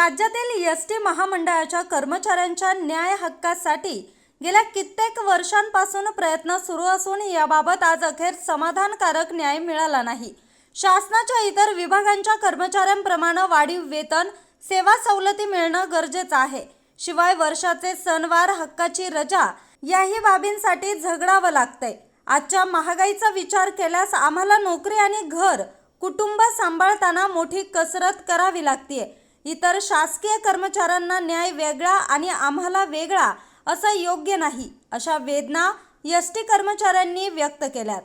राज्यातील S T महामंडळाच्या कर्मचाऱ्यांच्या न्याय हक्कासाठी गेल्या कित्येक वर्षांपासून प्रयत्न सुरू असून याबाबत आज अखेर समाधानकारक न्याय मिळाला नाही. शासनाच्या इतर विभागांच्या कर्मचाऱ्यांप्रमाणे वाढीव वेतन सेवा सवलती मिळणं गरजेचं आहे. शिवाय वर्षाचे सणवार हक्काची रजा याही बाबींसाठी झगडावं लागतंय. आजच्या महागाईचा विचार केल्यास आम्हाला नोकरी आणि घर कुटुंब सांभाळताना मोठी कसरत करावी लागते इतर शासकीय कर्मचाऱ्यांना न्याय वेगळा आणि आम्हाला वेगळा असं योग्य नाही अशा वेदना एस टी कर्मचाऱ्यांनी व्यक्त केल्यात.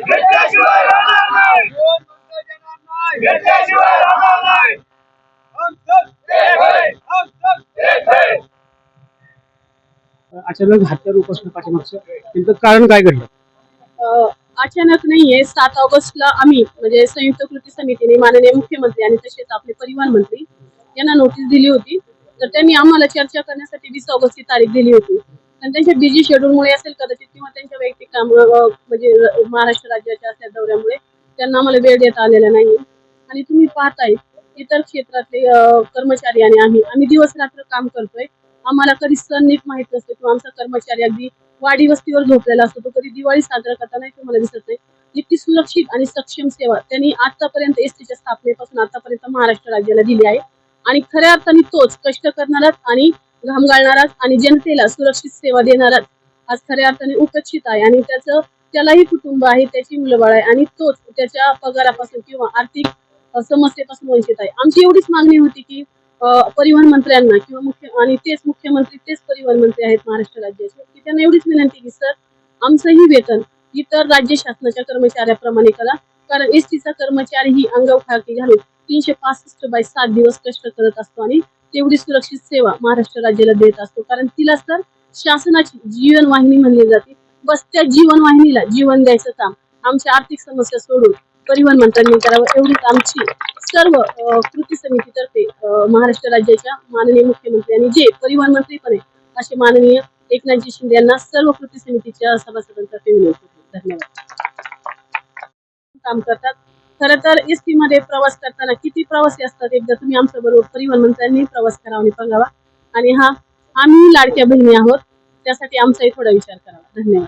घेतल्याशिवाय राहणार नाही घेतल्याशिवाय राहणार नाही एक है, एक है. अचानक हत्या उपासना पाठीमागचं कारण काय घडलं? अचानक नाहीये. सात ऑगस्टला आम्ही म्हणजे संयुक्त कृती समितीने माननीय मुख्यमंत्री आणि तसेच आपले परिवहन मंत्री यांना नोटीस दिली होती. तर त्यांनी आम्हाला चर्चा करण्यासाठी वीस ऑगस्टची तारीख दिली होती. पण त्यांच्या बिझी शेड्यूलमुळे असेल कदाचित किंवा त्यांच्या वैयक्तिक काम म्हणजे महाराष्ट्र राज्याच्या असल्या दौऱ्यामुळे त्यांना आम्हाला वेळ देता आलेला नाही आणि तुम्ही पाहताय इतर क्षेत्रातले कर्मचारी आणि आम्ही आम्ही दिवस रात्र काम करतोय. आम्हाला कधी सण नीट माहीत नसते किंवा आमचा कर्मचारी अगदी वाडी वस्तीवर झोपलेला असतो तो कधी दिवाळी साजरा करताना तुम्हाला दिसत नाही. इतकी सुरक्षित आणि सक्षम सेवा त्यांनी आतापर्यंत एसटीच्या स्थापनेपासून आतापर्यंत महाराष्ट्र राज्याला दिली आहे. आणि खऱ्या अर्थाने तोच कष्ट करणाराच आणि घाम गाळणाराच आणि जनतेला सुरक्षित सेवा देणाराच आज खऱ्या अर्थाने उपेक्षित आहे. आणि त्याचं त्यालाही कुटुंब आहे त्याची मुलं बाळ आहे आणि तोच त्याच्या पगारापासून किंवा आर्थिक समस्येपासून वंचित आहे. आमची एवढीच मागणी होती की परिवहन मंत्र्यांना किंवा मुख्य आणि तेच मुख्यमंत्री तेच परिवहन मंत्री आहेत महाराष्ट्र राज्याचे. की त्यांना एवढीच विनंती की सर आमचंही वेतन इतर राज्य शासनाच्या कर्मचाऱ्याप्रमाणे करा. कारण एस टीचा कर्मचारी ही अंगवखाकी घालून तीनशे पासष्ट बाय सात दिवस कष्ट करत असतो आणि तेवढी सुरक्षित सेवा महाराष्ट्र राज्याला देत असतो. कारण तिला तर शासनाची जीवनवाहिनी म्हणली जाते. बस त्या जीवनवाहिनीला जीवन द्यायचं काम. आमच्या आर्थिक समस्या सोडून परिवहन मंत्र्यांनी करावं एवढीच आमची सर्व कृती समितीतर्फे महाराष्ट्र राज्याच्या माननीय मुख्यमंत्री आणि जे परिवहन मंत्री पण आहे असे माननीय एकनाथजी शिंदे यांना सर्व कृती समितीच्या सभासदांतर्फे विनंती धन्यवाद. काम करतात. खरं तर एस टी मध्ये प्रवास करताना किती प्रवासी असतात एकदा तुम्ही आमच्या बरोबर परिवहन मंत्र्यांनी प्रवास करावा आणि बघावा. आणि हा आम्ही लाडक्या बहिणी आहोत त्यासाठी आमचाही थोडा विचार करावा. धन्यवाद.